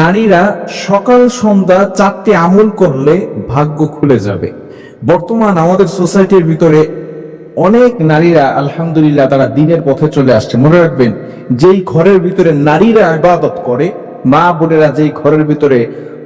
নারীরা সকাল সন্ধ্যা চারটি আমল করলে ভাগ্য খুলে যাবে। বর্তমান আমাদের সোসাইটির ভিতরে অনেক নারীরা আলহামদুলিল্লাহ তারা দিনের পথে চলে আসছে। মনে রাখবেন, যেই ঘরের ভিতরে নারীরা ইবাদত করে, মা বোনেরা যেই ঘরের ভিতরে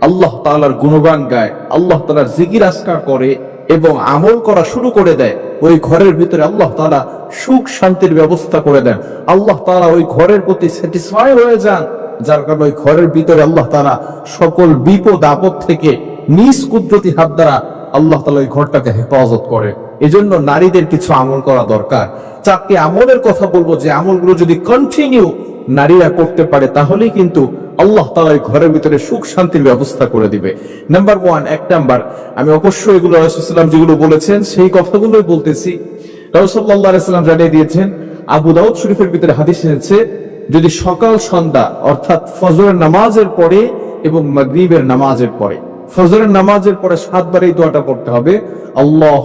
আল্লাহ তালার গুণগান গায়, আল্লাহ তাআলার জিকির আসকার করে এবং আমল করা শুরু করে দেয়, ওই ঘরের ভিতরে আল্লাহ তালা সুখ শান্তির ব্যবস্থা করে দেন। আল্লাহ তালা ওই ঘরের প্রতি স্যাটিসফাই হয়ে যান। যার কারণে ওই ঘরের ভিতরে আল্লাহ তাআলা সকল বিপদ, আপদ থেকে নিজ কুদরতি হাত দ্বারা আল্লাহ তাআলা ওই ঘরটাকে হেফাজত করে। এজন্য নারীদের কিছু আমল করা দরকার। চারটি আমলের কথা বলব, যে আমলগুলো যদি কন্টিনিউ নারীরা করতে পারে, তাহলেই কিন্তু আল্লাহ ওই ঘরের ভিতরে সুখ শান্তির ব্যবস্থা করে দিবে। নাম্বার ওয়ান এক নাম্বার, আমি অবশ্যই এগুলো রাসূলুল্লাহ যেগুলো বলেছেন, সেই কথাগুলোই বলতেছি। রাসূলুল্লাহ সাল্লাম জানিয়ে দিয়েছেন, আবু দাউদ শরীফের ভিতরে হাদিস এনেছে যদি সকাল সন্ধ্যা, অর্থাৎ ফজরের নামাজের পরে এবং মাগরিবের নামাজের পরে। ফজরের নামাজের পরে সাতবার এই দোয়াটা পড়তে হবে আল্লাহ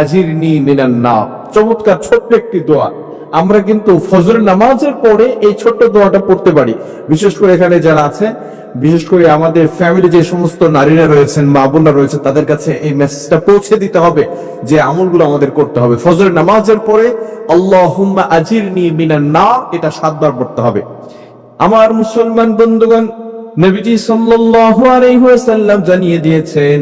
আজিরনি মিনান মিনান্না চমৎকার, ছোট্ট একটি দোয়া। আমরা কিন্তু ফজরের নামাজের পরে এই ছোট্ট দোয়াটা পড়তে পারি। বিশেষ করে এখানে যারা আছে, বিশেষ করে আমাদের ফ্যামিলি যে সমস্ত নারীরা রয়েছেন, মা বোনরা রয়েছেন তাদের কাছে এই মেসেজটা পৌঁছে দিতে হবে যে আমলগুলো আমাদের করতে হবে। ফজরের নামাজের পরে আল্লাহুম্মা আজিরনি মিনান নার, এটা সাতবার পড়তে হবে। আমার মুসলমান বন্ধুগণ, নবীজি সাল্লাল্লাহু আলাইহি ওয়াসাল্লাম জানিয়ে দিয়েছেন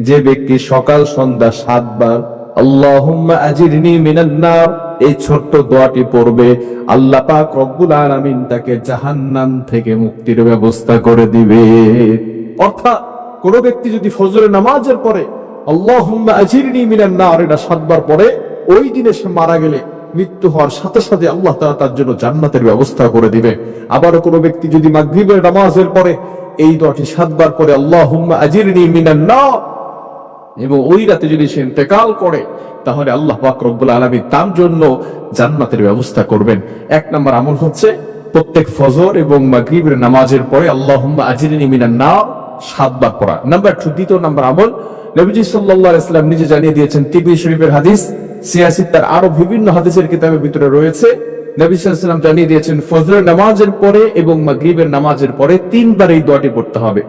যে ব্যক্তি সকাল সন্ধ্যা সাতবার, আল্লাহুম্মা আজিরনি মিনান নার এই ছোট্ট দোয়াটি পড়বে, আল্লাহ পাক রব্বুল আলামিন তাকে জাহান্নাম থেকে মুক্তির ব্যবস্থা করে দিবে। অর্থাৎ কোন ব্যক্তি যদি ফজরের নামাজের পরে, আল্লাহুম্মা আজিরনি মিনান নার এটা সাতবার পরে ওই দিনে সে মারা গেলে মৃত্যু হওয়ার সাথে সাথে আল্লাহ তাআলা তার জন্য জান্নাতের ব্যবস্থা করে দিবে। আবার কোনো ব্যক্তি যদি মাগরিবের নামাজের পরে এই দোয়াটি সাতবার করে আল্লাহুম্মা আজিরনি মিনান নার এবং ওই রাতে যদি সে ইন্তেকাল করে, তাহলে আল্লাহ পাক রব্বুল আলামিন তার জন্য জান্নাতের ব্যবস্থা করবেন। এক নম্বর আমল হচ্ছে প্রত্যেক ফজর এবং মাগরিবের নামাজের পরে আল্লাহুম্মা আজিরনি মিনান নার সাতবার পড়া। নাম্বার টু দ্বিতীয় নাম্বার আমল, নবীজি সাল্লাল্লাহু আলাইহি সাল্লাম নিজে জানিয়ে দিয়েছেন তিবি শরীফের হাদিস সিয়াসি তার আরও বিভিন্ন হাদিসের কিতাবের ভিতরে রয়েছে। নবী জানিয়ে দিয়েছেন, ফজরের নামাজের পরে এবং মাগরিবের নামাজের পরে তিনবার এই দোয়াটি পড়তে হবে।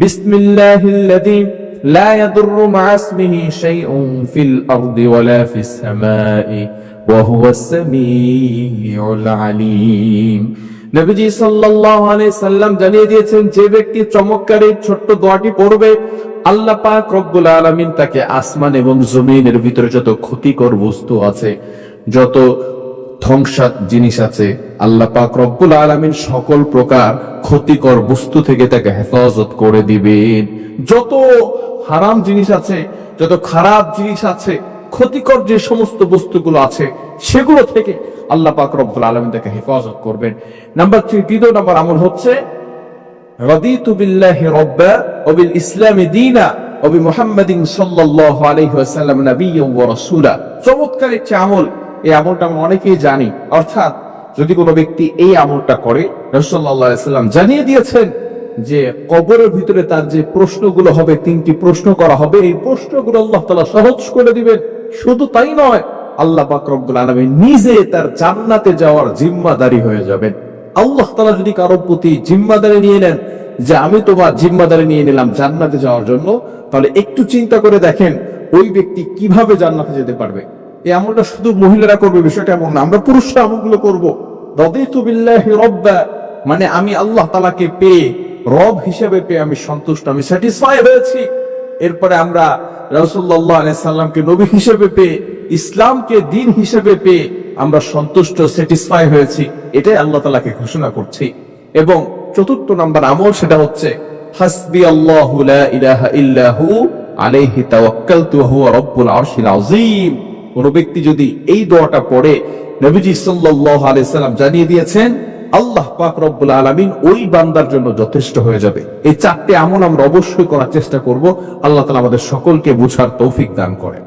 বিসমিল্লাহিল্লাযী لا يضر مع اسمه شيء في الأرض ولا في السماء وهو السميع العليم নবীজি সাল্লাল্লাহু আলাইহি সাল্লাম জানিয়ে দিয়েছেন যে ব্যক্তি চমৎকার এই ছোট্ট দোয়াটি পড়বে আল্লাহ পাক রব্বুল আলামিন তাকে আসমান এবং জমিনের ভিতরে যত ক্ষতিকর বস্তু আছে যত ধ্বংসাত জিনিস আছে আল্লাহ পাক রব্বুল আলামিন সকল প্রকার ক্ষতিকর বস্তু থেকে তাকে হেফাজত করে দিবেন যত হারাম জিনিস আছে, যত খারাপ জিনিস আছে, ক্ষতিকর যে সমস্ত বস্তুগুলো আছে, সেগুলো থেকে আল্লাহ পাক রব্বুল আলামিন তাকে হেফাজত করবেন। নাম্বার থ্রি, তৃতীয় নাম্বার আমল হচ্ছে, রাদিতু বিল্লাহি রাব্বা ওয়া বিল ইসলামি দীনা ওয়া বি মুহাম্মাদিন সাল্লাল্লাহু আলাইহি ওয়াসাল্লাম ওয়া রাসূলা। চমৎকার আমল। এই আমলটা আমরা অনেকেই জানি। অর্থাৎ যদি কোনো ব্যক্তি এই আমলটা করে রাসূলুল্লাহ সাল্লাল্লাহু আলাইহি জানিয়ে দিয়েছেন যে কবরের ভিতরে তার যে প্রশ্নগুলো হবে, তিনটি প্রশ্ন করা হবে, এই প্রশ্নগুলো আল্লাহ তাআলা সহজ করে দিবেন। শুধু তাই নয়, আল্লাহ পাক রব্বুল আলামিন নিজে তার জান্নাতে যাওয়ার জিম্মাদারি হয়ে যাবেন। আল্লাহ তাআলা যদি কারোর প্রতি জিম্মাদারি নিয়ে নেন, যে আমি তোমার জিম্মাদারি নিয়ে নিলাম জান্নাতে যাওয়ার জন্য, তাহলে একটু চিন্তা করে দেখেন ওই ব্যক্তি কীভাবে জান্নাতে যেতে পারবে। এই আমলটা শুধু মহিলারা করবে, বিষয়টা এমন না, আমরা পুরুষরা আমলগুলো করব। রদিতু বিল্লাহি রব্বা মানে আমি আল্লাহ তালাকে পেয়ে রব হিসেবে পেয়ে আমি সন্তুষ্ট, আমি স্যাটিসফাই হয়েছি। এরপরে আমরা রাসূলুল্লাহ আলাইহিস সাল্লামকে নবী হিসেবে পেয়ে, ইসলামকে দিন হিসেবে পেয়ে আমরা সন্তুষ্ট স্যাটিসফাই হয়েছি। এটাই আল্লাহ তালাকে ঘোষণা করছি। এবং চতুর্থ নাম্বার আমল সেটা হচ্ছে, হাসবি ইল্লাহু ব্যক্তি যদি এই দোয়াটা পড়ে, নবীজি সাল্লাল্লাহু সাল্লাম জানিয়ে দিয়েছেন আল্লাহ পাক রব্বুল আলমিন ওই বান্দার জন্য যথেষ্ট হয়ে যাবে। এই চারটে আমল আমরা অবশ্যই করার চেষ্টা করব। আল্লাহ তালা আমাদের সকলকে বুঝার তৌফিক দান করেন।